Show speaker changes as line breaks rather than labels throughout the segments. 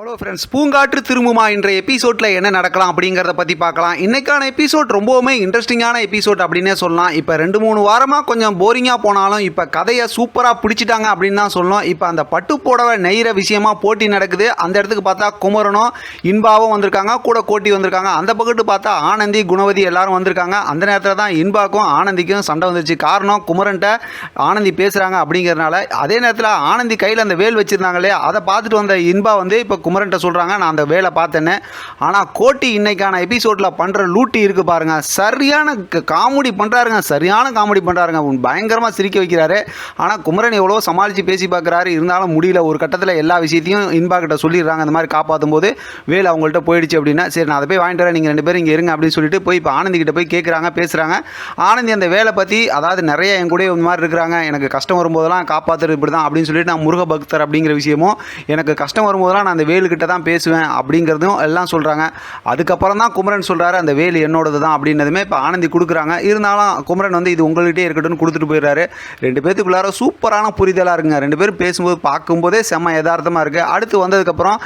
Hello friends பூங்காற்று திரும்புமா? இன்றைய எபிசோடில் என்ன நடக்கலாம் அப்படிங்கிறத பற்றி பார்க்கலாம். இன்றைக்கான எபிசோட் ரொம்பவுமே இன்ட்ரெஸ்டிங்கான எபிசோட் அப்படின்னே சொல்லலாம். இப்போ ரெண்டு மூணு வாரமாக கொஞ்சம் போரிங்காக போனாலும் இப்போ கதையை சூப்பராக பிடிச்சிட்டாங்க அப்படின்னு தான் சொல்லணும். இப்போ அந்த பட்டு புடவை நெய்கிற விஷயமா போட்டி நடக்குது. அந்த இடத்துக்கு பார்த்தா குமரனும் இன்பாவும் வந்திருக்காங்க. கூட கோட்டி வந்திருக்காங்க. அந்த பக்கத்து பார்த்தா ஆனந்தி குணவதி எல்லாரும் வந்திருக்காங்க. அந்த நேரத்தில் தான் இன்பாக்கும் ஆனந்திக்கும் சண்டை வந்துச்சு. காரணம் குமரன்ட்ட ஆனந்தி பேசுகிறாங்க அப்படிங்கிறனால அதே நேரத்தில் ஆனந்தி கையில் அந்த வேல் வச்சுருந்தாங்களே அதை பார்த்துட்டு வந்த இன்பா வந்து இப்போ குமரன்ட்ட சொல்கிறாங்க நான் அந்த வேலை பார்த்தேன்னு. ஆனால் கோட்டி இன்னைக்கான எபிசோடில் பண்ணுற லூட்டி இருக்குது பாருங்க. சரியான காமெடி பண்ணுறாருங்க சரியான காமெடி பண்ணுறாருங்க பயங்கரமாக சிரிக்க வைக்கிறாரு. ஆனால் குமரன் எவ்வளோ சமாளித்து பேசி பார்க்குறாரு. இருந்தாலும் முடியல. ஒரு கட்டத்தில் எல்லா விஷயத்தையும் இன்பாக்கிட்ட சொல்லிடுறாங்க. அந்த மாதிரி காப்பாற்றும் போது வேலை அவங்கள்ட்ட போயிடுச்சு அப்படின்னா சரி நான் அதை போய் வாங்கிட்டு வரேன். நீங்கள் ரெண்டு பேரும் இங்கே இருங்க. அப்படின்னு சொல்லிட்டு போய் இப்போ ஆனந்திகிட்ட போய் கேட்குறாங்க பேசுகிறாங்க ஆனந்தி அந்த வேலை பற்றி அதாவது நிறைய என் கூட இந்த மாதிரி இருக்கிறாங்க. எனக்கு கஷ்டம் வரும்போதெல்லாம் காப்பாற்றுறது இப்படி தான் அப்படின்னு சொல்லிட்டு நான் முருக பக்தர் அப்படிங்கிற விஷயமும் எனக்கு கஷ்டம் வரும்போதெல்லாம் நான் அந்த வேலுக்கிட்ட தான் பேசுவேன் அப்படிங்கிறதும் எல்லாம் சொல்கிறாங்க அதுக்கப்புறம் தான் குமரன் சொல்கிறாரு அந்த வேலு என்னோடது தான் அப்படின்னதுமே இப்போ ஆனந்தி கொடுக்குறாங்க. இருந்தாலும் குமரன் வந்து இது உங்கள்கிட்டே இருக்கட்டும்னு கொடுத்துட்டு போயிடுறாரு. ரெண்டு பேத்துக்குள்ளார சூப்பரான புரிதலாக இருக்குங்க. ரெண்டு பேரும் பேசும்போது பார்க்கும்போதே செம்ம யதார்த்தமாக இருக்குது அடுத்து வந்ததுக்கப்புறம்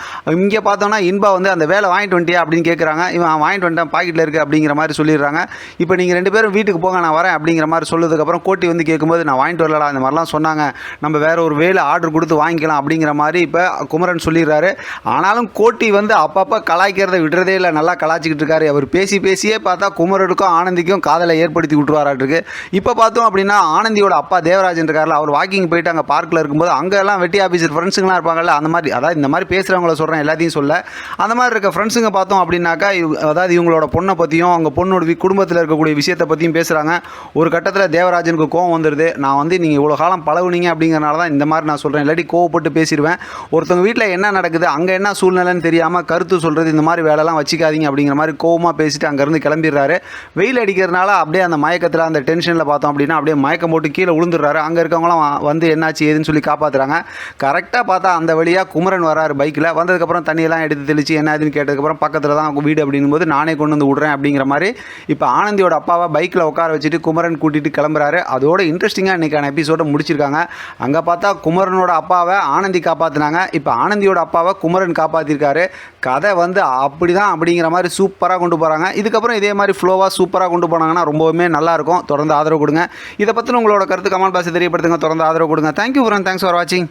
இங்கே பார்த்தோம்னா இன்பா வந்து அந்த வேலை வாங்கிட்டு வந்துட்டியா அப்படின்னு கேட்குறாங்க இவன் வாங்கிட்டு வந்துட்டான் பாக்கெட்டில் இருக்குது அப்படிங்கிற மாதிரி சொல்லிடுறாங்க. இப்போ நீங்கள் ரெண்டு பேரும் வீட்டுக்கு போங்க நான் வரேன் அப்படிங்கிற மாதிரி சொல்லதுக்கப்புறம் கோட்டி வந்து கேட்கும்போது நான் வாங்கிட்டு வரலடா அந்த மாதிரிலாம் சொன்னாங்க. நம்ம வேற ஒரு வேலை ஆர்டர் கொடுத்து வாங்கிக்கலாம் அப்படிங்கிற மாதிரி இப்போ குமரன் சொல்லிடுறாரு. ஆனாலும் கோட்டி வந்து அப்பப்போ கலாய்க்கிறத விடுறதே இல்லை. நல்லா கலாய்ச்சிக்கிட்டு இருக்காரு. அவர் பேசி பேசியே பார்த்தா குமரனுக்கும் ஆனந்திக்கும் காதலை ஏற்படுத்தி விட்டுருவாராட்டிருக்கு. இப்போ பார்த்தோம் அப்படின்னா ஆனந்தியோட அப்பா தேவராஜன் இருக்கார்ல அவர் வாக்கிங் போயிட்டு அங்கே பார்க்கில் இருக்கும்போது அங்கே எல்லாம் வெட்டி ஆஃபீஸர் ஃப்ரெண்ட்ஸுங்களாம் இருப்பாங்கல்ல. அந்த மாதிரி அதாவது இந்த மாதிரி பேசுகிறவங்கள சொல்கிறேன் எல்லாத்தையும் சொல்ல. அந்த மாதிரி இருக்க ஃப்ரெண்ட்ஸுங்க பார்த்தோம் அப்படின்னாக்கா அதாவது இவங்களோட பொண்ணை பற்றியும் அவங்க பொண்ணோட குடும்பத்தில் இருக்கக்கூடிய விஷயத்தை பற்றியும் பேசுகிறாங்க ஒரு கட்டத்தில் தேவராஜனுக்கு கோவம் வந்துடுது நான் வந்து நீங்கள் இவ்வளோ காலம் பழகுனீங்க அப்படிங்கிறனால தான் இந்த மாதிரி நான் சொல்கிறேன் இல்லாட்டி கோவப்பட்டு பேசிடுவேன். ஒருத்தவங்க வீட்டில் என்ன நடக்குது அங்கே அங்கே என்ன சூழ்நிலைன்னு தெரியாமல் கருத்து சொல்கிறது இந்த மாதிரி வேலைலாம் வச்சுக்காதீங்க அப்படிங்கிற மாதிரி கோவமாக பேசிட்டு அங்கேருந்து கிளம்பிடுறாரு. வெயில் அடிக்கிறதுனால அப்படியே அந்த மயக்கத்தில் அந்த டென்ஷனில் பார்த்தோம் அப்படின்னா அப்படியே மயக்கம் போட்டு கீழே விழுந்துடுறாரு. அங்கே இருக்கவங்களாம் வந்து என்னாச்சு ஏதுன்னு சொல்லி காப்பாற்றுறாங்க கரெக்டாக பார்த்தா அந்த வழியாக குமரன் வராரு பைக்கில் வந்ததுக்கப்புறம் தண்ணியெல்லாம் எடுத்து தெளிச்சு என்ன ஆகுதுன்னு கேட்டதுக்கப்புறம் பக்கத்தில் தான் வீடு அப்படிங்கும்போது நானே கொண்டு வந்து விடுறேன் அப்படிங்கிற மாதிரி இப்போ ஆனந்தியோட அப்பாவை பைக்கில் உட்கார வச்சுட்டு குமரன் கூட்டிகிட்டு கிளம்புறாரு. அதோட இன்ட்ரெஸ்டிங்காக இன்றைக்கான எபிசோடை முடிச்சிருக்காங்க. அங்கே பார்த்தா குமரனோட அப்பாவை ஆனந்தி காப்பாற்றினாங்க இப்போ ஆனந்தியோட அப்பாவை குமரன் காப்பாற்றிருக்காரு கதை வந்து அப்படி தான் அப்படிங்கிற மாதிரி சூப்பராக கொண்டு போகிறாங்க இதுக்கப்புறம் இதே மாதிரி ஃப்ளோவாக சூப்பராக கொண்டு போனாங்கன்னா ரொம்பவுமே நல்லாயிருக்கும் தொடர்ந்து ஆதரவு கொடுங்க. இதை பற்றின உங்களோட கருத்து கமெண்ட் பாக்ஸ் தெரியப்படுத்துங்க. தொடர்ந்து ஆதரவு கொடுங்க. தேங்க்யூ ஃப்ரெண்ட் தேங்க்ஸ் ஃபார் வாட்சிங்